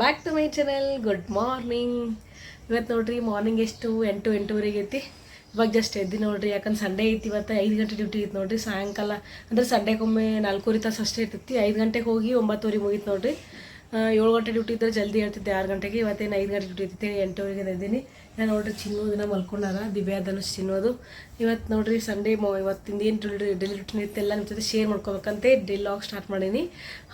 Back to my channel good morning ಇವತ್ತು ನೋಡ್ರಿ morning ಎಷ್ಟು? ಎಂಟು ಎಂಟೂವರೆಗೆ ಐತಿ ಇವಾಗ ಜಸ್ಟ್ ಎದ್ದು ನೋಡ್ರಿ, ಯಾಕಂದ್ರೆ ಸಂಡೇ ಐತಿ, ಇವತ್ತು ಐದು ಗಂಟೆ ಡ್ಯೂಟಿ ಐತಿ ನೋಡ್ರಿ, ಸಾಯಂಕಾಲ. ಅಂದ್ರೆ ಸಂಡೆಗೊಮ್ಮೆ ನಾಲ್ಕೂವರೆ ತಾಸು ಅಷ್ಟೇ ಇರ್ತೈತಿ. ಐದು ಗಂಟೆಗೆ ಹೋಗಿ ಒಂಬತ್ತುವರೆಗೆ ಮುಗೀತು ನೋಡ್ರಿ. ಏಳು ಗಂಟೆ ಡ್ಯೂಟಿ ಇದ್ದರೆ ಜಲ್ದಿ ಹೇಳ್ತಿದ್ದೆ, ಆರು ಗಂಟೆಗೆ ಇವತ್ತೇನು ಐದು ಗಂಟೆ ಡ್ಯೂಟಿ ಇರ್ತೈತೆ ಎಂಟುವರೆಗೆ ಇದ್ದೀನಿ. ನಾನು ನೋಡ್ರಿ, ಚಿನ್ನು ದಿನ ಮಲ್ಕೊಂಡಾರ, ದಿವ್ಯಾ ಅದನ್ನು ಚಿನ್ನೋದು. ಇವತ್ತು ನೋಡ್ರಿ ಸಂಡೇ ಮೊ ಇವತ್ತಿಂದ ಏನು ಡೆಲಿ ರೂಟೀನ್ ಎಲ್ಲ ನಿಮ್ಮ ಜೊತೆ ಶೇರ್ ಮಾಡ್ಕೋಬೇಕಂತೆ ಲಾಗ್ ಸ್ಟಾರ್ಟ್ ಮಾಡೀನಿ.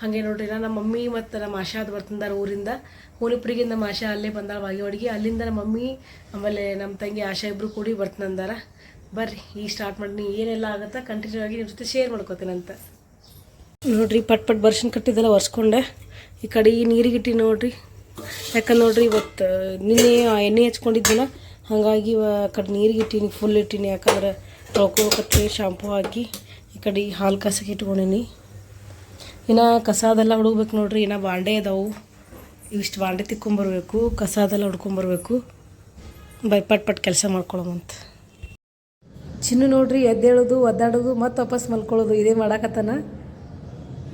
ಹಾಗೆ ನೋಡ್ರಿ ನಾನು ನಮ್ಮ ಮಮ್ಮಿ ಮತ್ತು ನಮ್ಮ ಆಶಾ ಅದು ಬರ್ತಿದ್ದಾರೆ ಊರಿಂದ. ಹೋಲಿಪುರಿಗೆ ನಮ್ಮ ಆಶಾ ಅಲ್ಲೇ ಬಂದಾಳ ಬಾಗೇವಾಡಿಗೆ. ಅಲ್ಲಿಂದ ನಮ್ಮ ಮಮ್ಮಿ, ಆಮೇಲೆ ನಮ್ಮ ತಂಗಿ ಆಶಾ ಇಬ್ಬರು ಕೂಡಿ ಬರ್ತಂದಾರ ಬರ್ರಿ, ಈಗ ಸ್ಟಾರ್ಟ್ ಮಾಡಿ ಏನೆಲ್ಲ ಆಗುತ್ತಾ ಕಂಟಿನ್ಯೂ ಆಗಿ ನಿಮ್ಮ ಜೊತೆ ಶೇರ್ ಮಾಡ್ಕೋತೀನಂತ. ನೋಡ್ರಿ, ಪಟ್ ಪಟ್ ಬರ್ಷನ್ ಕಟ್ಟಿದ್ದೆಲ್ಲ ಒರೆಸ್ಕೊಂಡೆ. ಈ ಕಡೆ ಈ ನೀರಿಗೆ ಇಟ್ಟಿ ನೋಡ್ರಿ. ಯಾಕಂದ್ರೆ ನೋಡ್ರಿ ಇವತ್ತು ನಿನ್ನೆ ಎಣ್ಣೆ ಹಚ್ಕೊಂಡಿದ್ದೆಲ್ಲ. ಹಾಗಾಗಿ ಆ ಕಡೆ ನೀರಿಗೆ ಇಟ್ಟೀನಿ ಫುಲ್ ಇಟ್ಟೀನಿ. ಯಾಕಂದ್ರೆ ತೊಳ್ಕೊಬೇಕತ್ತೆ ಶಾಂಪೂ ಹಾಕಿ ಈ ಕಡೆ ಹಾಲು ಕಸಕ್ಕೆ ಇಟ್ಕೊಂಡೀನಿ. ಇನ್ನು ಕಸ ಅದೆಲ್ಲ ಹುಡುಗ್ಬೇಕು ನೋಡ್ರಿ. ಇನ್ನು ಬಾಂಡೆ ಅದಾವು. ಇವಿಷ್ಟು ಬಾಂಡೆ ತಿಕ್ಕೊಂಬರ್ಬೇಕು. ಕಸ ಅದೆಲ್ಲ ಹುಡ್ಕೊಂಬರ್ಬೇಕು. ಬೈ ಪಟ್ ಪಟ್ ಕೆಲಸ ಮಾಡ್ಕೊಳ್ಳೋಮಂತ ಚಿನ್ನು ನೋಡ್ರಿ ಎದ್ದೇಳೋದು, ಒದ್ದಾಡೋದು, ಮತ್ತೆ ವಾಪಸ್ ಮಲ್ಕೊಳ್ಳೋದು. ಇದೇ ಮಾಡಾಕತ್ತಾನ.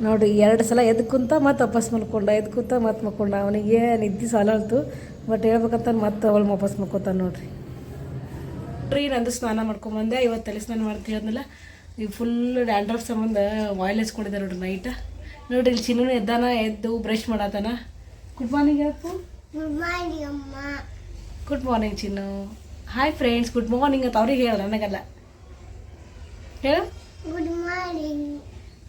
ನೋಡ್ರಿ ಎರಡು ಸಲ ಎದ್ದು ಕುಂತ ಮತ್ತೆ ವಾಪಸ್ ಮಲ್ಕೊಂಡ ಎದ್ದು ಕುಂತ ಮತ್ತು ಮಲ್ಕೊಂಡ. ಅವನಿಗೆ ನಿದ್ದೆ ಸಾಲಲ್ತು. ಬಟ್ ಹೇಳ್ಬೇಕಂತ ಮತ್ತೆ ಅವಳು ವಾಪಸ್ ಮಲ್ಕೋತಾನ ನೋಡ್ರಿ. ನೋಡ್ರಿ ನಂದು ಸ್ನಾನ ಮಾಡ್ಕೊಂಬಂದೆ ಇವತ್ತು ತಲೆ ಸ್ನಾನ ಮಾಡ್ತೀವಿ ಹೇಳಿದ್ನಲ್ಲ ಈಗ ಫುಲ್ ಡ್ಯಾಂಡ್ರಫ್ ಸಂಬಂಧ ಆಯಿಲ್ ಹಚ್ಕೊಂಡಿದ್ದೆ ನೋಡ್ರಿ ನೈಟ್ ನೋಡ್ರಿ ಇಲ್ಲಿ ಚಿನ್ನು ಎದ್ದಾನ ಎದ್ದು brush ಮಾಡತ್ತಾನ good morning Appu good morning ಅಮ್ಮ. Good morning Chinnu. Hi friends good morning ಅಂತ ಅವ್ರಿಗೆ ಹೇಳ ನನಗಲ್ಲ. ಹೇಳು. ಗುಡ್ ಮಾರ್ನಿಂಗ್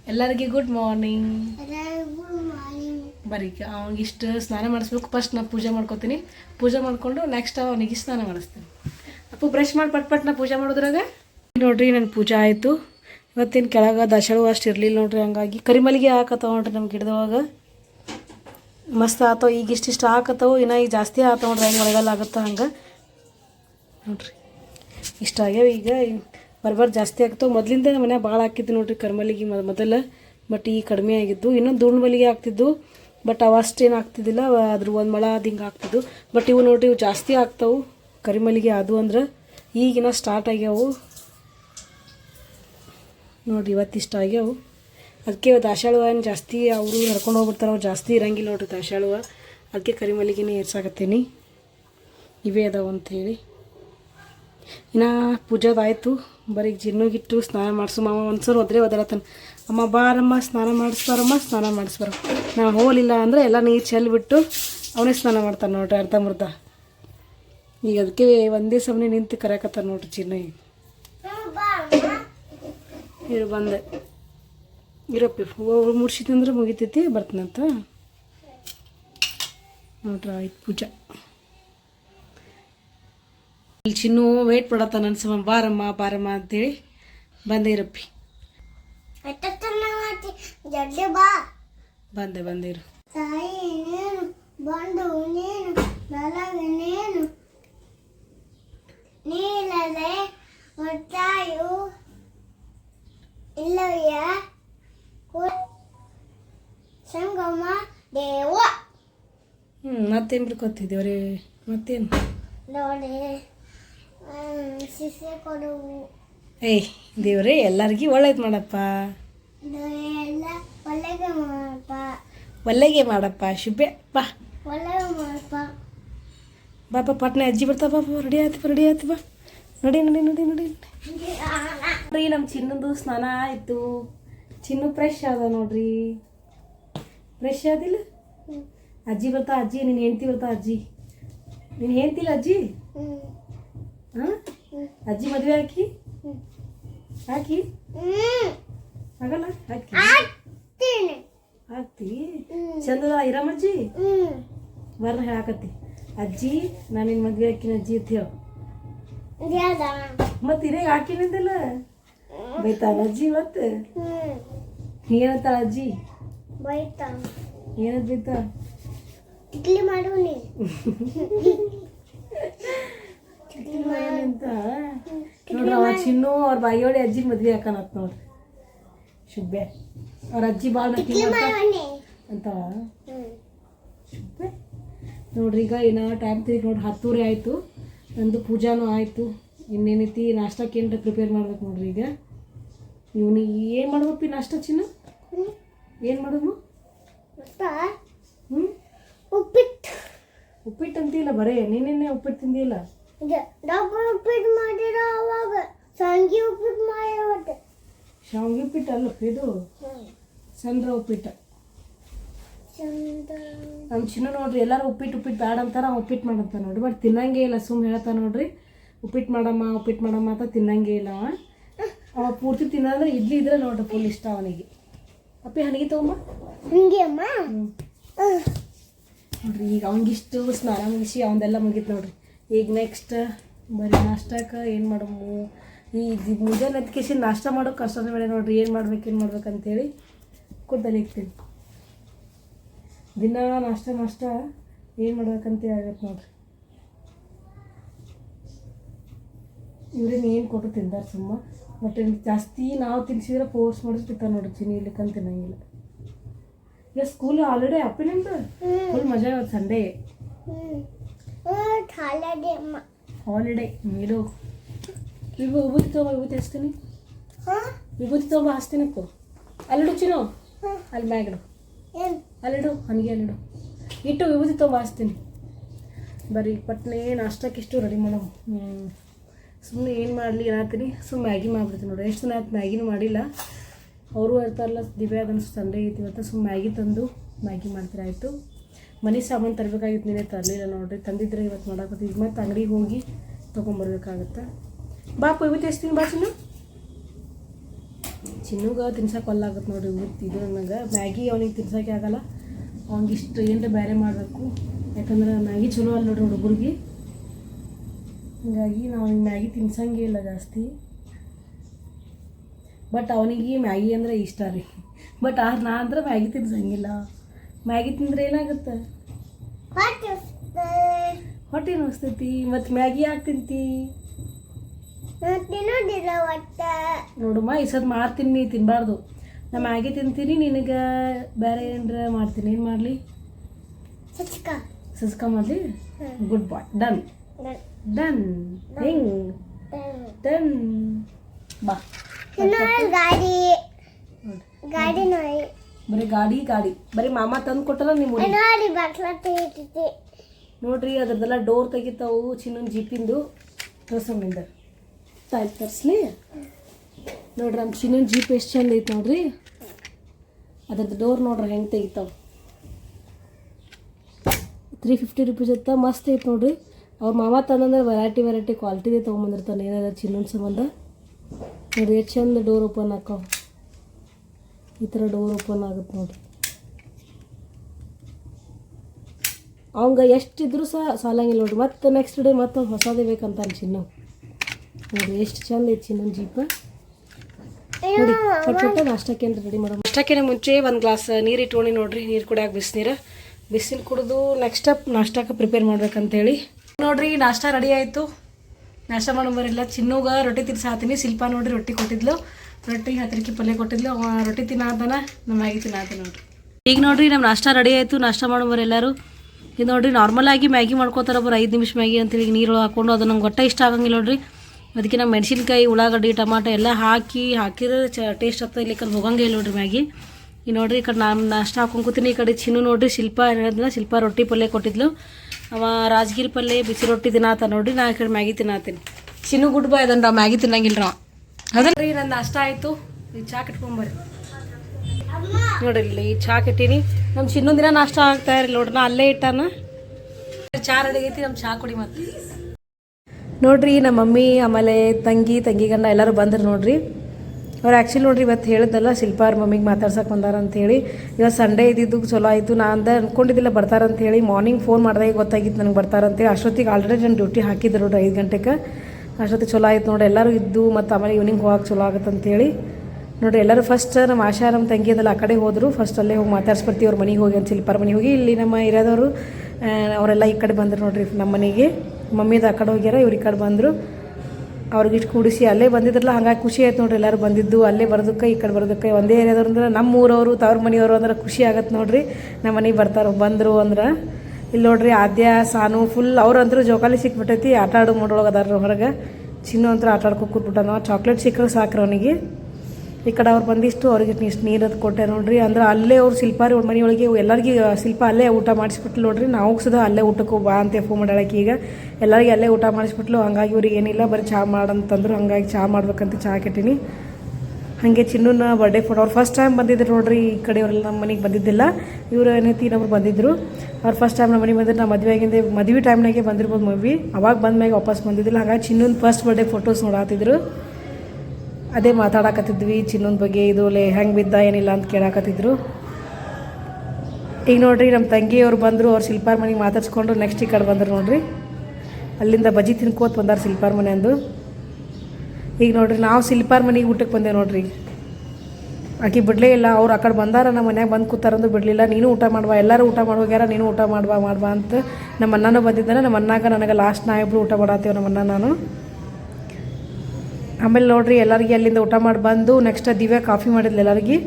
ಎಲ್ಲರಿಗೆ ಗುಡ್ ಮಾರ್ನಿಂಗ್ ಬರೀ ಅವ್ನಿಗೆ ಇಷ್ಟು ಸ್ನಾನ ಮಾಡಿಸ್ಬೇಕು. ಫಸ್ಟ್ ನಾನು ಪೂಜೆ ಮಾಡ್ಕೋತೀನಿ. ಪೂಜೆ ಮಾಡಿಕೊಂಡು ನೆಕ್ಸ್ಟ್ ಅವನಿಗೆ ಸ್ನಾನ ಮಾಡಿಸ್ತೀನಿ. ಅಪ್ಪು ಬ್ರಷ್ ಮಾಡಿ ಪಟ್ ಪಟ್ ನಾ ಪೂಜೆ ಮಾಡೋದ್ರಾಗ? ನೋಡ್ರಿ ನನ್ನ ಪೂಜೆ ಆಯಿತು. ಇವತ್ತಿನ ಕೆಳಗೆ ದಶಳು ಅಷ್ಟು ಇರಲಿಲ್ಲ ನೋಡ್ರಿ ಹಂಗಾಗಿ. ಕರಿಮಲ್ಲಿಗೆ ಹಾಕತ್ತವ ನೋಡ್ರಿ ನಮ್ಮ ಗಿಡದೊಳಗೆ. ಮಸ್ತ್ ಆತವ. ಈಗ ಇಷ್ಟಿಷ್ಟು ಹಾಕತ್ತವು. ಇನ್ನು ಈಗ ಜಾಸ್ತಿ ಆತವ ನೋಡ್ರಿ ಹೆಂಗೆ ಮಳೆಗಾಲ ಆಗುತ್ತ ಹಂಗೆ. ನೋಡ್ರಿ. ಇಷ್ಟ ಆಗ್ಯಾವ ಈಗ. ಬರ್ಬರ್ ಜಾಸ್ತಿ ಆಗ್ತಾವೆ ಮೊದಲಿಂದ ಮನ್ಯಾಗ ಭಾಳ ಹಾಕಿದ್ದು ನೋಡ್ರಿ ಕರ್ಮಲ್ಲಿಗೆ ಮೊದಲು, ಬಟ್ ಈಗ ಕಡಿಮೆ ಆಗಿದ್ದು. ಇನ್ನೊಂದು ಮಲ್ಲಿಗೆ ಆಗ್ತಿದ್ದು ಬಟ್ ಅವು ಅಷ್ಟೇನು ಆಗ್ತಿದ್ದಿಲ್ಲ ಅದ್ರ ಒಂದು ಮಳ ಅದು ಹಿಂಗೆ ಆಗ್ತಿದ್ದು ಬಟ್ ಇವು ನೋಡ್ರಿ ಇವು ಜಾಸ್ತಿ ಆಗ್ತಾವು, ಕರಿಮಲ್ಲಿಗೆ ಅದು ಅಂದ್ರೆ ಈಗಿನ ಸ್ಟಾರ್ಟ್ ಆಗ್ಯಾವು. ನೋಡ್ರಿ ಇವತ್ತಿಷ್ಟ ಆಗ್ಯಾವು. ಅದಕ್ಕೆ ದಾಸಾಳುವ ಏನು ಜಾಸ್ತಿ, ಅವರು ನಡ್ಕೊಂಡು ಹೋಗ್ಬಿಡ್ತಾರೆ, ಅವ್ರು ಜಾಸ್ತಿ ಇರಂಗಿಲ್ಲ ನೋಡ್ರಿ ದಾಸಾಳುವ ಅದಕ್ಕೆ ಕರಿಮಲ್ಲಿಗೆನೇ ಏರ್ಸಾಕತ್ತೀನಿ. ಇವೇ ಅದಾವಂತ ಅಂಥೇಳಿ ಇನ್ನು ಪೂಜಾದಾಯಿತು ಬರೀ ಜಿನ್ನುಗಿಟ್ಟು ಸ್ನಾನ ಮಾಡಿಸು ಮಾವ. ಒಂದ್ಸರಿ ಒದ್ರೆ ಒದರತ್ತಾನ ಅಮ್ಮ, ಬಾರಮ್ಮ, ಸ್ನಾನ ಮಾಡಿಸ್ಬಾರಮ್ಮ, ಸ್ನಾನ ಮಾಡಿಸ್ಬಾರ ನಾವು ಹೋಲಿಲ್ಲ ಅಂದರೆ ಎಲ್ಲ ನೀರು ಚೆಲ್ಬಿಟ್ಟು ಅವನೇ ಸ್ನಾನ ಮಾಡ್ತಾನೆ ನೋಡ್ರಿ ಅರ್ಧ ಮುರ್ಧ. ಈಗ ಅದಕ್ಕೆ ಒಂದೇ ಸಮನೆ ನಿಂತು ಕರೆಯಕತ್ತಾರ ನೋಡ್ರಿ ಚಿನ್ನ ಈಗ ಇರು ಬಂದೆ. ಇರಪ್ಪಿ ಒಬ್ರು ಮುಡ್ಸಿತ್ತಂದ್ರೆ ಮುಗಿತೈತಿ, ಬರ್ತೀನಂತ. ನೋಡ್ರಿ, ಆಯ್ತು ಪೂಜಾ. ಇಲ್ಲಿ ಚಿನ್ನು ವೇಟ್ ಮಾಡತ್ತ ನನ್ನ ಬಾರಮ್ಮ ಬಾರಮ್ಮ ಅಂತೇಳಿ ಬಂದಿರಪ್ಪಿ ಬಂದೆ ಬಂದಿರು ಮತ್ತೇನು ಬಿಡ್ಕೊತಿದ್ದೇವ್ರಿ ಮತ್ತೇನು? ನೋಡಿ. ಶಿಷ್ಯ ಕೊಡು ಏಯ್ ದೇವ್ರೆ ಎಲ್ಲರಿಗೂ ಒಳ್ಳೇದು ಮಾಡಪ್ಪ. ಎಲ್ಲ ಒಳ್ಳೆಗೆ ಮಾಡಪ್ಪ. ಒಳ್ಳೆಗೆ ಮಾಡಪ್ಪ ಶುಭೆ ಬಾ. ಒಳ್ಳೆಗೆ ಮಾಡಪ್ಪ. ಬಾಪ ಪಟ್ನೆ ಅಜ್ಜಿ ಬರ್ತಾ ಬಾಪ ರೆಡಿ ಆಯ್ತು ರೆಡಿ ಆಯ್ತು ಬಾ. ನೋಡಿ ನೋಡಿ ನೋಡಿ ನೋಡಿ. ನೋಡಿ ನಮ್ಮ ಚಿನ್ನದು ಸ್ನಾನ ಆಯಿತು. ಚಿನ್ನು ಫ್ರೆಶ್ ಅದ ನೋಡ್ರಿ. ಫ್ರೆಶ್ ಆದಿಲ್ಲ? ಅಜ್ಜಿ ಬರ್ತಾ ಅಜ್ಜಿ ನೀನು ಹೆಂಡ್ತಿ ಬರ್ತಾ ಅಜ್ಜಿ. ನೀನು ಹೆಂಡ್ತಿಲ್ಲ ಅಜ್ಜಿ. ಹಾಂ ಅಜ್ಜಿ ಮದುವೆ ಹಾಕಿ ಹಾಕಿ. ಆಗಲ್ಲ ಹಾಕಿ. ಹಾಕ್ತಿ. ಚಂದದ ಇರಮ್ಮಜ್ಜಿ. ಬರ್ನ ಹೇಳಾಕತ್ತಿ ಅಜ್ಜಿ ನಾನು ನಿನ್ನ ಮದ್ವೆ ಹಾಕಿನ ಅಜ್ಜಿ ಅಂತ ಹೇಳು? ಮತ್ತೆ ಇರೇ ಹಾಕಿನಿಂದಲ್ಲ ಬೈತಾಳ ಅಜ್ಜಿ ಮತ್ತೆ. ಏನಂತಾಳ ಅಜ್ಜಿ ಬೈತಾ. ಏನಂತ ಬೈತಾಳ ಇಡ್ಲಿ ಮಾಡು ನೀ ಅಂತ ನೋಡ್ರಿ ಅವ ಚಿನ್ನು ಅವ್ರ ಬಾಯಿಯೋಳಿ ಅಜ್ಜಿ ಮದ್ವೆ ಹಾಕನತ್ ನೋಡ್ರಿ. ಶುಭೆ ಅವ್ರ ಅಜ್ಜಿ ಭಾಳ ಅಂತ. ಶುಭ್ಯ. ನೋಡ್ರಿ ಈಗ ಇನ್ನು ಟೈಮ್ ತಿರುಗಿ ನೋಡ್ರಿ ಹತ್ತೂರಿ ಆಯಿತು. ನಂದು ಪೂಜಾನೂ ಆಯಿತು. ಇನ್ನೇನೈತಿ ನಾಷ್ಟಕ್ಕೆ ಏನ್ರ ಪ್ರಿಪೇರ್ ಮಾಡ್ಬೇಕು ನೋಡ್ರಿ ಈಗ. ಇವನಿಗೆ ಏನು ಮಾಡ್ಬೇಕು ನಾಷ್ಟ ಚಿನ್ನ. ಏನು ಮಾಡೋದು? ಹ್ಞೂ ಉಪ್ಪಿಟ್ಟು ಉಪ್ಪಿಟ್ಟು ಅಂತಿಲ್ಲ ಬರೇ. ನೀನೇನೆ ಉಪ್ಪಿಟ್ಟು ತಿಂದಿಲ್ಲ? ಡಬ್ಬಲ್ ಉಪ್ಪಿಟ್ಟು ಮಾಡಿರ ಅವಾಗ ಸಂಗಿ ಉಪ್ಪಿಟ್ಟು ಮಾಡಿರೋದು. ಶಾವಿಗೆ ಉಪ್ಪಿಟ್ಟು ಅಲ್ಲ ಇದು? ಸಂದ್ರ ಉಪ್ಪಿಟ್ಟು ಚಂದ ನಮ್ಮ ಚಿನ್ನ ನೋಡ್ರಿ ಎಲ್ಲರೂ ಉಪ್ಪಿಟ್ಟು ಉಪ್ಪಿಟ್ಟು ಬೇಡ ಅಂತಾರ ಉಪ್ಪಿಟ್ಟು ಮಾಡಂತ ನೋಡ್ರಿ. ಬಟ್ ತಿನ್ನಂಗೇ ಇಲ್ಲ ಸುಮ್ಮನೆ ಹೇಳ್ತಾ ನೋಡ್ರಿ. ಉಪ್ಪಿಟ್ಟು ಮಾಡಮ್ಮ ಉಪ್ಪಿಟ್ಟು ಮಾಡಮ್ಮ ಅಂತ ತಿನ್ನಂಗೇ ಇಲ್ಲ ಅವ. ಅವ ಪೂರ್ತಿ ತಿನ್ನಂದ್ರೆ ಇಡ್ಲಿ ಇದ್ರೆ ನೋಡ್ರಿ ಫುಲ್ ಇಷ್ಟ ಅವನಿಗೆ. ಅಪ್ಪಿ ಹಣಿಗೆ ತಗೊಂಬ. ಹಿಂಗೆ ಅಮ್ಮ? ನೋಡ್ರಿ ಈಗ ಅವ್ನಿಗಿಷ್ಟು ಸ್ನಾನ ಮುಗಿಸಿ ಅವನ್ನೆಲ್ಲ ಮುಗೀತು ನೋಡ್ರಿ. ಈಗ ನೆಕ್ಸ್ಟ್ ಬರೀ ನಾಷ್ಟಕ್ಕೆ ಏನು ಮಾಡಮು? ಈ ಮುಂಜಾನೆ ಅದಕ್ಕೆ ನಾಷ್ಟ ಮಾಡೋಕೆ ಕಷ್ಟ ಬೇಡ ನೋಡ್ರಿ ಏನು ಮಾಡ್ಬೇಕು ಏನು ಮಾಡ್ಬೇಕಂತೇಳಿ ಕೂತಲ್ಲಿ ಇಕ್ತೀನಿ ದಿನ ನಾಷ್ಟ ನಾಷ್ಟ ಏನು ಮಾಡ್ಬೇಕಂತ ಆಗತ್ತೆ ನೋಡ್ರಿ. ಇವ್ರೇನು ಏನು ಕೊಟ್ಟು ತಿಂತಾರೆ ಸುಮ್ಮ? ಬಟ್ ಜಾಸ್ತಿ ನಾವು ತಿನ್ಸಿದ್ರೆ ಫೋರ್ಸ್ ಮಾಡಿದ್ರೆ ತಿಂತಾರ ನೋಡ್ರಿ ಚಿನಿ ಇಲ್ಲಿಕ್ಕಂತ ತಿನ್ನಂಗಿಲ್ಲ. ಈಗ ಸ್ಕೂಲ್ ಆಲ್ರೆಡಿ ಅಪ್ಪಿನಿಂದ? ನಿಮ್ದು ಫುಲ್ ಮಜಾ ಇವತ್ತು ಸಂಡೇ ಹಾಲಿಡೇ ಅಮ್ಮ ಹಾಲಿಡೇ ನೀರು ಇವು ವಿಭೂತಿ ತೊಗೊಂಬ ವಿಭೂತಿ ಹಚ್ತೀನಿ. ಹಾ? ವಿಭೂತಿ ತೊಗೊಂಬ ಹಚ್ತೀನಕ್ಕು ಅಲ್ಲಿಡು ಚಿನ್ನು. ಅಲ್ಲಿ ಮ್ಯಾಗಿಡು ಏನ್? ಅಲ್ಲಿಡು ಹನಿಗೆ ಅಲ್ಲಿಡು ಇಟ್ಟು ವಿಭೂತಿ ತೊಗೊಂಬ ಹಚ್ತೀನಿ. ಬರೀ ಪಟ್ನೆ ನಾಷ್ಟಕ್ಕಿಷ್ಟು ರೆಡಿ ಮಾಡೋ. ಹ್ಞೂ ಸುಮ್ಮನೆ ಏನು ಮಾಡಲಿ ಏನಾಗ್ತೀನಿ ಸುಮ್ಮನೆ ಮ್ಯಾಗಿ ಮಾಡ್ಬಿಡ್ತೀನಿ ನೋಡಿ. ಎಷ್ಟು ದಿನ ಆಯ್ತು ಮ್ಯಾಗಿನೂ ಮಾಡಿಲ್ಲ. ಅವರು ಇರ್ತಾರಲ್ಲ ದಿವ್ಯಾಗ ಅನ್ಸು ಸಂಡೇ ಐತಿ ಇವತ್ತು ಸುಮ್ಮನೆ ಮ್ಯಾಗಿ ತಂದು ಮ್ಯಾಗಿ ಮಾಡ್ತೀರಾಯ್ತು. ಮನೆ ಸಾಮಾನು ತರಬೇಕಾಗಿತ್ತು ನೀನೇ ತರಲಿಲ್ಲ ನೋಡ್ರಿ. ತಂದಿದ್ರೆ ಇವತ್ತು ಮಾಡಾಕತ್ತಿ. ಈಗ ಮತ್ತೆ ಅಂಗಡಿಗೆ ಹೋಗಿ ತೊಗೊಂಬರ್ಬೇಕಾಗತ್ತೆ? ಬಾ ಇವತ್ತು ಎಷ್ಟು ಬಾ ಚಿನ್ನು? ಚಿನ್ನುಗ ತಿನ್ಸಕ್ಕೆ ಒಲ್ಲಾಗತ್ತೆ ನೋಡ್ರಿ. ಇವತ್ತು ಇದು ನನಗೆ ಮ್ಯಾಗಿ ಅವನಿಗೆ ತಿನ್ಸೋಕೆ ಆಗಲ್ಲ. ಅವ್ನಿಗೆ ಇಷ್ಟು ಏನರ ಬೇರೆ ಮಾಡಬೇಕು. ಯಾಕಂದ್ರೆ ಮ್ಯಾಗಿ ಚಲೋ ಅಲ್ಲ ನೋಡ್ರಿ ಹುಡುಗರಿಗೆ. ಹೀಗಾಗಿ ನಾವು ಮ್ಯಾಗಿ ತಿನ್ಸಂಗೇ ಇಲ್ಲ ಜಾಸ್ತಿ. ಬಟ್ ಅವನಿಗೆ ಮ್ಯಾಗಿ ಅಂದರೆ ಇಷ್ಟ ರೀ. ಬಟ್ ಆದ್ರೆ ನಾ ಅಂದ್ರೆ ಮ್ಯಾಗಿ ತಿನ್ಸಂಗಿಲ್ಲ. ಮ್ಯಾಗಿ ತಿಂದ್ರೆ ಏನಾಗುತ್ತೆ? ಹೊಟ್ಟೆ ನೋಸ್ತೈತಿ ಮತ್ತು ಮ್ಯಾಗಿ ಯಾಕೆ ತಿಂತಿ? ನೋಡಮ್ಮ ಈ ಸದ್ ಮಾಡ್ತೀನಿ ನೀ ತಿನ್ನಬಾರ್ದು ನಾ ಮ್ಯಾಗಿ ತಿಂತೀನಿ ನಿನಗೆ ಬೇರೆ ಏನರ ಮಾಡ್ತೀನಿ ಏನು ಮಾಡಲಿ? ಸಸ್ಕ ಮಾಡಲಿ? ಗುಡ್ ಬಾಯ್ ಡನ್ ಡನ್ ಹಿಂಗ್ ಡನ್ ಬಾ. ಗಾಡಿ. ಗಾಡಿ ನೋಡಿ ಬರೀ ಗಾಡಿ ಗಾಡಿ. ಬರೀ ಮಾಮ ತಂದು ಕೊಟ್ಟಲ್ಲ ನಿಮ್ಮ ಊರಿಗೆ? ನೋಡಿ ಬಟ್ಲ ತೆಗಿತೈತಿ ನೋಡ್ರಿ ಅದ್ರದ್ದೆಲ್ಲ ಡೋರ್ ತೆಗಿತಾವು ಚಿನ್ನನ್ ಜೀಪಿಂದು. ತೋರ್ಸಂಗಿಂದ ತಾಯಿ ತರಿಸ್ಲಿ. ನೋಡ್ರಿ ನಮ್ಮ ಚಿನ್ನನ್ ಜೀಪ್ ಎಷ್ಟು ಚಂದ ಐತೆ ನೋಡ್ರಿ. ಅದ್ರದ್ದು ಡೋರ್ ನೋಡ್ರಿ ಹೆಂಗೆ ತೆಗಿತಾವ. ತ್ರೀ ಫಿಫ್ಟಿ ರುಪೀಸ್ ಇತ್ತ ಮಸ್ತ್ ಐತೆ ನೋಡ್ರಿ. ಅವ್ರ ಮಾಮ ತಂದಂದ್ರೆ ವೆರೈಟಿ ವೆರೈಟಿ ಕ್ವಾಲಿಟಿದೇ ತೊಗೊಂಬಂದಿರ್ತಾನೆ. ಏನಾರ ಚಿನ್ನನ್ ಸಂಬಂಧ. ನೋಡ್ರಿ ಎಷ್ಟು ಚಂದ ಡೋರ್ ಓಪನ್ ಹಾಕವ. ಈ ಥರ ಡೋರ್ ಓಪನ್ ಆಗುತ್ತೆ ನೋಡಿ. ಅವಂಗ ಎಷ್ಟಿದ್ರು ಸಹ ಸಾಲಂಗಿಲ್ಲ ನೋಡ್ರಿ ಮತ್ತೆ ನೆಕ್ಸ್ಟ್ ಡೇ ಮತ್ತೆ ಹೊಸದೇ ಬೇಕಂತ ಚಿನ್ನ ನೋಡಿ, ಎಷ್ಟು ಚಂದ ಐತಿ ಚಿನ್ನ ಜೀಪ. ನೋಡಿ ರೆಡಿ ಮಾಡೋಣ ನಾಷ್ಟಕ್ಕೇನೆ ಮುಂಚೆ ಒಂದು ಗ್ಲಾಸ್ ನೀರು ಇಟ್ಕೊಂಡು ನೋಡ್ರಿ. ನೀರು ಕುಡಿಯಾಕ ಬಿಸಿನೀರು. ಬಿಸಿಲು ಕುಡಿದು ನೆಕ್ಸ್ಟ್ ಸ್ಟೆಪ್ ನಾಷ್ಟಕ್ಕೆ ಪ್ರಿಪೇರ್ ಮಾಡ್ಬೇಕಂತೇಳಿ. ನೋಡ್ರಿ ನಾಷ್ಟ ರೆಡಿ ಆಯಿತು. ನಾಷ್ಟ ಮಾಡೋಬರಿಲ್ಲ ಚಿನ್ನೂಗ ರೊಟ್ಟಿ ತಿರ್ಸಾತೀನಿ. ಶಿಲ್ಪ ನೋಡ್ರಿ ರೊಟ್ಟಿ ಕೊಟ್ಟಿದ್ಲು. ರೊಟ್ಟಿ ಹತ್ತಿರಕ್ಕೆ ಪಲ್ಯ ಕೊಟ್ಟಿದ್ಲು. ಅವ ರೊಟ್ಟಿ ತಿನ್ನಾದನ ನಮ್ಮ ಮ್ಯಾಗಿ ತಿನ್ನಾದ ನೋಡ್ರಿ. ಈಗ ನೋಡ್ರಿ ನಮ್ಮ ನಾಷ್ಟ ರೆಡಿ ಆಯಿತು. ನಾಷ್ಟ ಮಾಡೋಬರಿ ಎಲ್ಲರೂ. ಇದು ನೋಡ್ರಿ ನಾರ್ಮಲ್ ಆಗಿ ಮ್ಯಾಗಿ ಮಾಡ್ಕೋತಾರ ಬರೋ ಐದು ನಿಮಿಷ ಮ್ಯಾಗಿ ಅಂತೇಳಿ ಹೇಳಿ ನೀರು ಹಾಕೊಂಡು ಅದು ನಮ್ಗೆ ಒಟ್ಟ ಇಷ್ಟ ಆಗಂಗಿಲ್ಲ ನೋಡ್ರಿ. ಅದಕ್ಕೆ ನಾವು ಮೆಣಸಿನ್ಕಾಯಿ ಉಳ್ಳಾಗಡ್ಡಿ ಟಮಾಟ ಎಲ್ಲ ಹಾಕಿ ಹಾಕಿದ್ರೆ ಚ ಟೇಸ್ಟ್ ಆಗ್ತದೆ. ಇಲ್ಲಿ ಕಡೆ ಹೋಗಂಗೆ ಇಲ್ಲ ನೋಡ್ರಿ ಮ್ಯಾಗಿ. ಈ ನೋಡ್ರಿ ಈ ಕಡೆ ನಾನು ನಾಷ್ಟ ಹಾಕೊಂಡು ಕೂತೀನಿ. ಈ ಕಡೆ ಚಿನ್ನು ನೋಡ್ರಿ ಶಿಲ್ಪ ಹೇಳಿದ್ಲ ಶಿಲ್ಪ ರೊಟ್ಟಿ ಪಲ್ಯ ಕೊಟ್ಟಿದ್ಲು. ಅವ ರಾಜಗಿರಿ ಪಲ್ಯ ಬಿಸಿ ರೊಟ್ಟಿ ತಿನ್ನಾತ ನೋಡ್ರಿ. ನಾ ಈ ಕಡೆ ಮ್ಯಾಗಿ ತಿನ್ನಾತೀನಿ. ಚಿನ್ನು ಗುಡ್ ಬಾಯ್ ಅದನ್ರ ಮ್ಯಾಗಿ ತಿನ್ನಂಗಿಲ್ಲ ನಾವು ಅದಲ್ರಿ ನನ್ನ ನಾಷ್ಟ ಆಯಿತು. ಈ ಚಾಕ್ ಇಟ್ಕೊಂಬರ್ರಿ ನೋಡ್ರಿ, ಇಲ್ಲಿ ಈ ಚಾ ಕಟ್ಟೀನಿ. ನಮ್ಮ ದಿನ ನಾಷ್ಟ ಆಗ್ತಾ ಇರ್ಲಿ ನೋಡ್ರಿ, ನಾ ಅಲ್ಲೇ ಇಟ್ಟಾನ. ಚಾ ರೆಡಿ ಆಗೈತಿ ನಮ್ಮ ಚಾ ಕುಡಿ ಮತ್ತೆ. ನೋಡ್ರಿ, ನಮ್ಮ ಮಮ್ಮಿ, ಆಮೇಲೆ ತಂಗಿ ತಂಗಿ ಗಂಡ ಎಲ್ಲರೂ ಬಂದ್ರು ನೋಡ್ರಿ. ಅವ್ರು ಆ್ಯಕ್ಚುಲಿ ನೋಡ್ರಿ ಇವತ್ತು ಹೇಳಿದ್ದಲ್ಲ ಶಿಲ್ಪ ಅವ್ರ ಮಮ್ಮಿಗೆ ಬಂದಾರ ಅಂತೇಳಿ. ಇವತ್ತು ಸಂಡೇ ಇದ್ದಿದ್ದು ಚಲೋ ಆಯಿತು, ನಾ ಅಂದ ಅನ್ಕೊಂಡಿದ್ದಿಲ್ಲ ಬರ್ತಾರಂತೇಳಿ. ಮಾರ್ನಿಂಗ್ ಫೋನ್ ಮಾಡಿದಾಗ ಗೊತ್ತಾಗಿತ್ತು ನನಗೆ ಬರ್ತಾರಂತೇಳಿ. ಅಷ್ಟೊತ್ತಿಗೆ ಆಲ್ರೆಡಿ ನಾನು ಡ್ಯೂಟಿ ಹಾಕಿದ್ರು ನೋಡ್ರಿ ಐದು ಗಂಟೆಗೆ ಅಷ್ಟೊತ್ತಿಗೆ ಚಲೋ ಆಯ್ತು ನೋಡಿ ಎಲ್ಲರೂ ಇದ್ದು ಮತ್ತು ಆಮೇಲೆ ಈವ್ನಿಂಗ್ ಹೋಗಕ್ಕೆ ಚಲೋ ಆಗುತ್ತೆ ಅಂತೇಳಿ ನೋಡ್ರಿ, ಎಲ್ಲರೂ ಫಸ್ಟ್ ನಮ್ಮ ಆಶಾ ನಮ್ಮ ತಂಗಿ ಅದೆಲ್ಲ ಆ ಕಡೆ ಹೋದರು. ಫಸ್ಟ್ ಅಲ್ಲೇ ಹೋಗಿ ಮಾತಾಡ್ಸ್ಬರ್ತೀವಿ ಅವ್ರ ಮನೆಗೆ ಹೋಗಿ ಅಂತ ಪರ ಮನೆಗೆ ಹೋಗಿ. ಇಲ್ಲಿ ನಮ್ಮ ಇರೋದವರು ಅವರೆಲ್ಲ ಈ ಕಡೆ ಬಂದರು ನೋಡ್ರಿ, ನಮ್ಮ ಮನೆಗೆ. ಮಮ್ಮಿದು ಆ ಕಡೆ ಹೋಗ್ಯಾರ, ಇವ್ರು ಈ ಕಡೆ ಬಂದರು. ಅವ್ರಿಗೆ ಕೂಡಿಸಿ ಅಲ್ಲೇ ಬಂದಿದ್ರಲ್ಲ, ಹಂಗಾಗಿ ಖುಷಿ ಆಯ್ತು ನೋಡ್ರಿ, ಎಲ್ಲರೂ ಬಂದಿದ್ದು. ಅಲ್ಲೇ ಬರೋದಕ್ಕೆ, ಈ ಕಡೆ ಬರೋದಕ್ಕೆ. ಒಂದೇ ಏರಿಯಾದವ್ರು ಅಂದ್ರೆ ನಮ್ಮ ಊರವರು, ತವ್ರ ಮನೆಯವರು ಅಂದ್ರೆ ಖುಷಿ ಆಗತ್ತೆ ನೋಡ್ರಿ. ನಮ್ಮ ಮನೆಗೆ ಬರ್ತಾರೆ, ಬಂದರು ಅಂದ್ರೆ. ಇಲ್ಲಿ ನೋಡ್ರಿ ಆದ್ಯ, ಸಾನು ಫುಲ್ ಅವ್ರಂತರೂ ಜೋಕಾಲಿ ಸಿಕ್ಬಿಟ್ಟೈತಿ. ಆಟ ಆಡೋ ಮೂಡೊಳಗೆ ಅದಾರ ಹೊರಗೆ. ಚಿನ್ನು ಅಂತ ಆಟ ಆಡ್ಕೊ ಕೂತ್ಬಿಟ್ಟ ನಾವು ಚಾಕ್ಲೇಟ್ ಸಿಕ್ಕರೆ ಸಾಕ್ರಿ ಅವನಿಗೆ. ಈ ಕಡೆ ಅವ್ರು ಬಂದಿಷ್ಟು ಅವ್ರಿಗೆ ಇಷ್ಟು ನೀರದು ಕೊಟ್ಟೆ ನೋಡ್ರಿ. ಅಂದ್ರೆ ಅಲ್ಲೇ ಅವ್ರು ಶಿಲ್ಪಾರಿ ಅವ್ರ ಮನೆಯೊಳಗೆ ಎಲ್ಲರಿಗೆ ಶಿಲ್ಪ ಅಲ್ಲೇ ಊಟ ಮಾಡಿಸ್ಬಿಟ್ಲು ನೋಡ್ರಿ. ನಾವು ಸುದ ಅಲ್ಲೇ ಊಟಕ್ಕೆ ಬಾ ಅಂತ ಫೋನ್ ಮಾಡೋಕೆ ಈಗ. ಎಲ್ಲರಿಗೆ ಅಲ್ಲೇ ಊಟ ಮಾಡಿಸ್ಬಿಟ್ಲು. ಹಂಗಾಗಿ ಇವ್ರಿಗೆ ಏನಿಲ್ಲ, ಬರೀ ಚಹಾ ಮಾಡಂತಂದ್ರು. ಹಂಗಾಗಿ ಚಹಾ ಮಾಡ್ಬೇಕಂತ ಚಹಾ ಕೆಟ್ಟಿನಿ. ಹಾಗೆ ಚಿನ್ನನ ಬರ್ಡೇ ಫೋಟೋ ಅವ್ರು ಫಸ್ಟ್ ಟೈಮ್ ಬಂದಿದ್ರು ನೋಡ್ರಿ ಈ ಕಡೆಯವರೆಲ್ಲ ನಮ್ಮ ಮನೆಗೆ ಬಂದಿದ್ದಿಲ್ಲ. ಇವರು ಏನೈತಿ ಬಂದಿದ್ರು. ಅವ್ರು ಫಸ್ಟ್ ಟೈಮ್ ನಮ್ಮ ಮನೆಗೆ ಬಂದರೆ ನಾವು ಮದುವೆ ಆಗಿಂದೆ ಮದುವೆ ಟೈಮ್ನಾಗೆ ಬಂದಿರ್ಬೋದು ಮೂವಿ ಅವಾಗ ಬಂದ್ಮ್ಯಾಗ ವಾಪಸ್ ಬಂದಿದ್ದಿಲ್ಲ. ಹಾಗಾಗಿ ಚಿನ್ನನ ಫಸ್ಟ್ ಬರ್ಡೇ ಫೋಟೋಸ್ ನೋಡಾತಿದ್ರು. ಅದೇ ಮಾತಾಡಕತ್ತಿದ್ವಿ ಚಿನ್ನೂನ ಬಗ್ಗೆ, ಇದು ಲೇ ಹೆಂಗೆ ಬಿದ್ದ, ಏನಿಲ್ಲ ಅಂತ ಕೇಳಾಕತ್ತಿದ್ರು. ಈಗ ನೋಡ್ರಿ ನಮ್ಮ ತಂಗಿಯವ್ರು ಬಂದರು, ಅವ್ರು ಶಿಲ್ಪಾರ್ ಮನೆಗೆ ಮಾತಾಡ್ಸ್ಕೊಂಡು ನೆಕ್ಸ್ಟ್ ಈ ಕಡೆ ಬಂದರು ನೋಡ್ರಿ. ಅಲ್ಲಿಂದ ಬಜ್ಜಿ ತಿನ್ಕೋತ ಬಂದಾರ ಶಿಲ್ಪಾರ್ ಮನೆ ಅಂದು. ಈಗ ನೋಡ್ರಿ, ನಾವು ಸಿಲ್ಪಾರ್ ಮನೆಗೆ ಊಟಕ್ಕೆ ಬಂದೆ ನೋಡ್ರಿ. ಆಕೆ ಬಿಡಲೇ ಇಲ್ಲ, ಅವ್ರು ಆ ಕಡೆ ಬಂದಾರ, ನಮ್ಮ ಮನ್ಯಾಗ ಬಂದು ಕೂತಾರಂದು ಬಿಡಲಿಲ್ಲ, ನೀನು ಊಟ ಮಾಡುವ, ಎಲ್ಲರೂ ಊಟ ಮಾಡೋಗ್ಯಾರ ನೀನು ಊಟ ಮಾಡುವ ಮಾಡುವ ಅಂತ ನಮ್ಮ ಅಣ್ಣನೂ ಬಂದಿದ್ದಾನೆ, ನಮ್ಮ ಅಣ್ಣಾಗ ನನಗೆ ಲಾಸ್ಟ್ ನಾ ಇಬ್ರು ಊಟ ಮಾಡಾತೀವಿ ನಮ್ಮ ಅಣ್ಣ ನಾನು. ಆಮೇಲೆ ನೋಡ್ರಿ, ಎಲ್ಲರಿಗೆ ಅಲ್ಲಿಂದ ಊಟ ಮಾಡಿ ಬಂದು ನೆಕ್ಸ್ಟ್ ದಿವ್ಯ ಕಾಫಿ ಮಾಡಿದ್ಲು ಎಲ್ಲರಿಗೆ.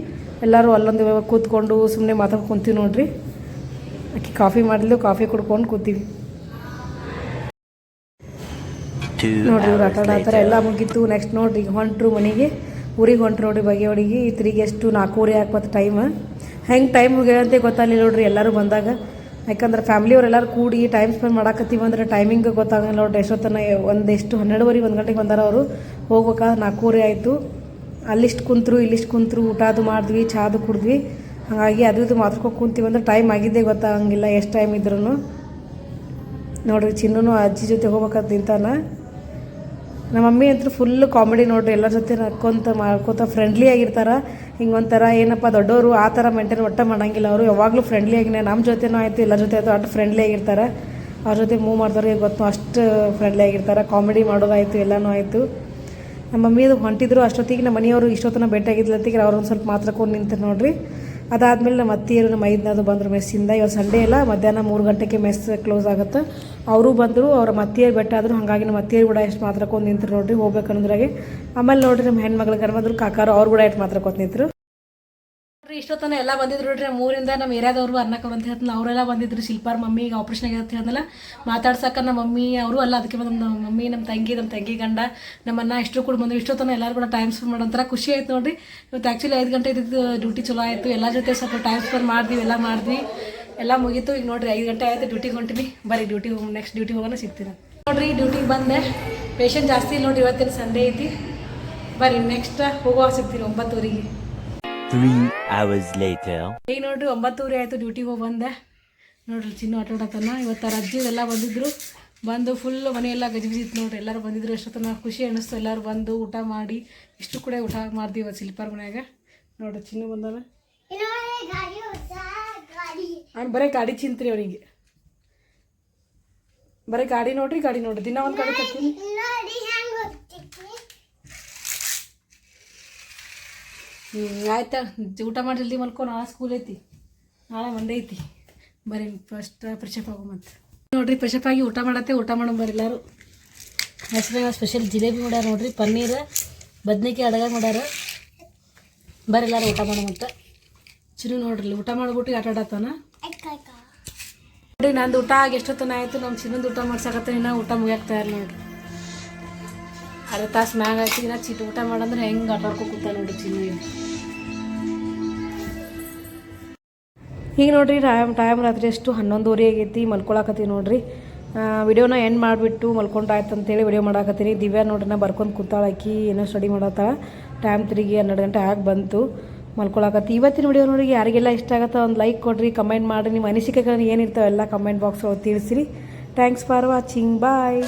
ಎಲ್ಲರೂ ಅಲ್ಲೊಂದು ಕೂತ್ಕೊಂಡು ಸುಮ್ಮನೆ ಮಾತಾಡ್ಕೊಂತೀವಿ ಕುಂತೀವಿ ನೋಡ್ರಿ. ಆಕೆ ಕಾಫಿ ಮಾಡಿದ್ಲು ಕಾಫಿ ಕುಡ್ಕೊಂಡು ಕೂತೀವಿ. ನೋಡ್ರಿ ಇವ್ರು ಆಟ ಆಡ್ತಾರೆ ಎಲ್ಲ ಮುಗೀತು. ನೆಕ್ಸ್ಟ್ ನೋಡ್ರಿ ಈಗ ಹೊಂಟ್ರು ಮನೆಗೆ. ಊರಿಗೆ ಹೊಂಟ್ರು ನೋಡ್ರಿ ಬಗೆ ಹುಡುಗಿ ತಿರುಗಿ ಎಷ್ಟು ನಾಲ್ಕೂವರೆ ಹಾಕ್ಬತ್ತು ಟೈಮ್ ಹೆಂಗೆ ಟೈಮ್ ಹೋಗ್ಯಾವಂತೆ ಗೊತ್ತಾಗಲಿಲ್ಲ ನೋಡ್ರಿ ಎಲ್ಲರೂ ಬಂದಾಗ. ಯಾಕಂದ್ರೆ ಫ್ಯಾಮಿಲಿಯವ್ರು ಎಲ್ಲರೂ ಕೂಡಿ ಟೈಮ್ ಸ್ಪೆಂಡ್ ಮಾಡಾಕತ್ತೀವಿ ಅಂದ್ರೆ ಟೈಮಿಂಗ್ ಗೊತ್ತಾಗಲ್ಲ ನೋಡ್ರಿ. ಎಷ್ಟೊತ್ತನ ಒಂದೆಷ್ಟು ಹನ್ನೆರಡುವರೆ ಒಂದು ಗಂಟೆಗೆ ಬಂದಾರ ಅವರು. ಹೋಗ್ಬೇಕಾದ್ರೆ ನಾಲ್ಕೂವರೆ ಆಯಿತು. ಅಲ್ಲಿಷ್ಟು ಕುಂತ್ರು ಇಲ್ಲಿಷ್ಟು ಕುಂತ್ರು ಊಟ ಅದು ಮಾಡಿದ್ವಿ ಚಾದು ಕುಡಿದ್ವಿ. ಹಾಗಾಗಿ ಅದು ಇದು ಮಾತಾಡ್ಕೊಂಡು ಕುಂತೀವಿ ಅಂದ್ರೆ ಟೈಮ್ ಆಗಿದ್ದೇ ಗೊತ್ತಾಗಂಗಿಲ್ಲ ಎಷ್ಟು ಟೈಮ್ ಇದ್ರೂ ನೋಡ್ರಿ ಚಿನ್ನೂ ಅಜ್ಜಿ ಜೊತೆ ಹೋಗ್ಬೇಕಾದ್ ನಿಂತಾನ. ನಮ್ಮ ಮಮ್ಮಿ ಅಂತೂ ಫುಲ್ ಕಾಮಿಡಿ ನೋಡ್ರಿ, ಎಲ್ಲರ ಜೊತೆ ನಕ್ಕೊಂತ ಮಾಡ್ಕೊತ ಫ್ರೆಂಡ್ಲಿ ಆಗಿರ್ತಾರೆ. ಹಿಂಗೆ ಒಂಥರ ಏನಪ್ಪ ದೊಡ್ಡವರು ಆ ಥರ ಮೇಂಟೈನ್ ಒಟ್ಟ ಮಾಡಂಗಿಲ್ಲ ಅವರು. ಯಾವಾಗಲೂ ಫ್ರೆಂಡ್ಲಿ ಆಗಿನೇ ನಮ್ಮ ಜೊತೆನೂ ಆಯಿತು, ಎಲ್ಲರ ಜೊತೆ ಆಯಿತು, ಅಷ್ಟು ಫ್ರೆಂಡ್ಲಿ ಆಗಿರ್ತಾರೆ. ಅವ್ರ ಜೊತೆ ಮೂವ್ ಮಾಡ್ದವ್ರಿಗೆ ಗೊತ್ತು, ಅಷ್ಟು ಫ್ರೆಂಡ್ಲಿ ಆಗಿರ್ತಾರೆ. ಕಾಮಿಡಿ ಮಾಡೋದಾಯಿತು, ಎಲ್ಲನೂ ಆಯಿತು. ನಮ್ಮ ಮಮ್ಮಿದು ಹೊಂಟಿದ್ರು, ಅಷ್ಟೊತ್ತಿಗೆ ನಮ್ಮ ಮನೆಯವರು ಇಷ್ಟೊತ್ತನ ಭೇಟಿಯಾಗಿದ್ಲತ್ತಿಗೆ ಅವ್ರೊಂದು ಸ್ವಲ್ಪ ಸ್ವಲ್ಪ ಕೊಂಡು ನಿಂತಾರೆ ನೋಡ್ರಿ. ಅದಾದಮೇಲೆ ನಮ್ಮ ಅತ್ತಿಯರು, ನಮ್ಮ ಐದನದು ಬಂದರು ಮೆಸ್ಸಿಂದ. ಇವತ್ತು ಸಂಡೇ ಇಲ್ಲ ಮಧ್ಯಾಹ್ನ ಮೂರು ಗಂಟೆಗೆ ಮೆಸ್ ಕ್ಲೋಸ್ ಆಗುತ್ತೆ. ಅವರು ಬಂದರು, ಅವ್ರ ಮತ್ತಿಯರು ಬೆಟ್ಟ ಹಾಗಾಗಿ ನಮ್ಮ ಅತ್ತಿಯರು ಕೂಡ ಎಷ್ಟು ಮಾತಾಡ್ಕೊಂಡು ನಿಂತರು ನೋಡ್ರಿ ಅನ್ನೋದ್ರಾಗೆ ಆಮೇಲೆ ನೋಡ್ರಿ ನಮ್ಮ ಹೆಣ್ಮಕ್ಳು ಬಂದರು ಕಾಕಾರು ಅವ್ರು ಕೂಡ ಎಷ್ಟು ಮಾತಾಡ್ಕೊತ ನಿಂತರು. ನೋಡ್ರಿ, ಇಷ್ಟೊತ್ತನ ಎಲ್ಲ ಬಂದಿದ್ರು ನೋಡ್ರಿ ನಮ್ಮ ಊರಿಂದ, ನಮ್ಮ ಏರಿಯಾದವರು ಅನ್ನಕ್ಕೆ ಅಂತ ಹೇಳ್ತಾನೆ ಅವರೆಲ್ಲ ಬಂದಿದ್ರು. ಶಿಲ್ಪಾರ್ ಮಮ್ಮಿ ಈಗ ಆಪ್ರೇಷನ್ ಆಗಿದೆ ಅಂತ ಹೇಳ್ದಲ್ಲ ಮಾತಾಡ್ಸಕ್ಕ ನಮ್ಮ ಮಮ್ಮಿ, ಅವರು ಅಲ್ಲ, ಅದಕ್ಕೆ ಬಂದು ನಮ್ಮ ಮಮ್ಮಿ, ನಮ್ಮ ತಂಗಿ ನಮ್ಮ ತಂಗಿ ಗಂಡ ನಮ್ಮನ್ನ ಇಷ್ಟು ಕೂಡ ಬಂದು ಇಷ್ಟೊತ್ತನ ಎಲ್ಲರೂ ಕೂಡ ಟೈಮ್ ಸ್ಪೆಂಡ್ ಮಾಡೋ ಒಂಥರ ಖುಷಿ ಆಯ್ತು ನೋಡ್ರಿ. ಇವತ್ತು ಆ್ಯಕ್ಚುಲಿ ಐದು ಗಂಟೆ ಇದ್ದಿದ್ದು ಡ್ಯೂಟಿ ಚಲೋ ಆಯಿತು. ಎಲ್ಲ ಜೊತೆ ಸ್ವಲ್ಪ ಟೈಮ್ ಸ್ಪೆಂಡ್ ಮಾಡಿದ್ವಿ, ಎಲ್ಲ ಮಾಡಿದ್ವಿ. ಎಲ್ಲ ಮುಗೀತು. ಈಗ ನೋಡ್ರಿ ಐದು ಗಂಟೆ ಆಯ್ತು. ಡ್ಯೂಟಿಗೆ ಹೊಂಟಿನಿ. ಬರೀ ಡ್ಯೂಟಿ ನೆಕ್ಸ್ಟ್ ಡ್ಯೂಟಿ ಹೋಗೋಣ ಸಿಗ್ತೀನಿ. ನೋಡ್ರಿ ಡ್ಯೂಟಿಗೆ ಬಂದೆ ಪೇಷಂಟ್ ಜಾಸ್ತಿ ಇಲ್ಲ ನೋಡ್ರಿ. ಇವತ್ತಿನ ಸಂಡೇ ಐತಿ. ಬರ್ರಿ ನೆಕ್ಸ್ಟ್ ಹೋಗುವಾಗ ಸಿಗ್ತೀನಿ ಒಂಬತ್ತೂರಿಗೆ. ಈಗ ನೋಡ್ರಿ ಒಂಬತ್ತೂರಿ ಆಯಿತು. ಡ್ಯೂಟಿಗೆ ಹೋಗಿ ಬಂದೆ. ನೋಡ್ರಿ ಚಿನ್ನ ಆಟ ಆಡತನ ಇವತ್ತು ಅಜ್ಜಿ ಎಲ್ಲ ಬಂದಿದ್ರು. ಬಂದು ಫುಲ್ ಮನೆಯೆಲ್ಲ ಗಜಿಬಿಜಿತ್ತು ನೋಡ್ರಿ. ಎಲ್ಲರೂ ಬಂದಿದ್ರು. ಎಷ್ಟೊತ್ತನ ಖುಷಿ ಅನ್ನಿಸ್ತು ಎಲ್ಲರೂ ಬಂದು ಊಟ ಮಾಡಿ. ಇಷ್ಟು ಕೂಡ ಊಟ ಮಾಡ್ತೀವಿ ಇವತ್ತು ಶಿಲ್ಪಾರ್ ಮನ್ಯಾಗ. ನೋಡ್ರಿ ಚಿನ್ನ ಬಂದಾನ ಇನ್ನೊಂದು ಗಾಡಿ ಹೊಸ ಗಾಡಿ ಅವ್ನು ಬರೀ ಗಾಡಿ ಚಿಂತ್ರಿ ಅವನಿಗೆ. ಬರೀ ಗಾಡಿ ನೋಡ್ರಿ ಗಾಡಿ ನೋಡ್ರಿ. ದಿನ ಒಂದು ಗಾಡಿ ಹೋಗ್ತೈತಿ ಹ್ಞೂ ಆಯ್ತಾ? ಊಟ ಮಾಡಿ ಜಲ್ದಿ ಮಲ್ಕೊ ನಾಳೆ ಸ್ಕೂಲ್ ಐತಿ. ನಾಳೆ ಮಂಡೇ ಐತಿ. ಬರೀ ಫಸ್ಟ್ ಫ್ರೆಶಪ್ ಆಗೋ ಮತ್ತೆ. ನೋಡ್ರಿ ಫ್ರೆಶಪ್ ಆಗಿ ಊಟ ಮಾಡತ್ತೆ ಊಟ ಮಾಡೋ ಬರ್ರಿ ಎಲ್ಲರೂ. ಹೆಸರು ಸ್ಪೆಷಲ್ ಜಿಲೇಬಿ ಮಾಡ್ಯಾರ ನೋಡ್ರಿ ಪನ್ನೀರ್ ಬದ್ನಿಕಾಯಿ ಅಡಗ ಮಾಡ್ಯಾರ. ಬರ್ರಿ ಎಲ್ಲರೂ ಊಟ ಮಾಡೋ ಮತ್ತೆ. ಚಿರು ನೋಡ್ರಿ ಊಟ ಮಾಡ್ಬಿಟ್ಟು ಆಟ ಆಡತ್ತಾನ ನೋಡ್ರಿ ನಂದು ಊಟ ಆಗಿ ಎಷ್ಟೊತ್ತನ ಆಯ್ತು? ನಮ್ಮ ಚಿನ್ನೊಂದು ಊಟ ಮಾಡ್ಸಕತ್ತ ಇನ್ನ ಊಟ ಮುಗಿಯಾಕ್ತಾ ಇಲ್ಲ ನೋಡ್ರಿ. ಅರ್ಧ ತಾಸು ಮ್ಯಾಗ ಆಯ್ತು. ಇನ್ನ ಚಿಟ್ಟು ಊಟ ಮಾಡಂದ್ರೆ ಹೆಂಗೆ ಆಟಾಡ್ಕೊ ಕೂತ ನೋಡ್ರಿ ಚಿನ್ನ ಈಗ. ಈಗ ನೋಡ್ರಿ, ಟೈಮ್ ಟೈಮ್ ರಾತ್ರಿ ಎಷ್ಟು ಹನ್ನೊಂದುವರೆ ಆಗೈತಿ. ಮಲ್ಕೊಳಕತ್ತೀವಿ ನೋಡ್ರಿ. ವಿಡಿಯೋನ ಎಂಡ್ ಮಾಡಿಬಿಟ್ಟು ಮಲ್ಕೊಂಡಾಯ್ತು ಅಂತೇಳಿ ವಿಡಿಯೋ ಮಾಡಾಕತ್ತೀನಿ. ದಿವ್ಯಾ ನೋಡ್ರಿ, ನಾ ಬರ್ಕೊಂಡು ಕೂತಾಳಾಕಿ ಏನೋ ಸ್ಟಡಿ ಮಾಡತ್ತಾಳ ಟೈಮ್ ತಿರುಗಿ ಹನ್ನೆರಡು ಗಂಟೆ ಆಗಿ ಬಂತು. ಮಲ್ಕೊಳಕತ್ತಿ. ಇವತ್ತಿನ ವಿಡಿಯೋ ನೋಡಿ ಯಾರಿಗೆಲ್ಲ ಇಷ್ಟ ಆಗುತ್ತೆ ಒಂದು ಲೈಕ್ ಕೊಡ್ರಿ ಕಮೆಂಟ್ ಮಾಡಿರಿ. ನಿಮ್ಮ ಅನಿಸಿಕೆಗಳನ್ನ ಏನಿರ್ತಾವೆಲ್ಲ ಕಮೆಂಟ್ ಬಾಕ್ಸ್ ತಿಳಿಸಿರಿ. Thanks for watching bye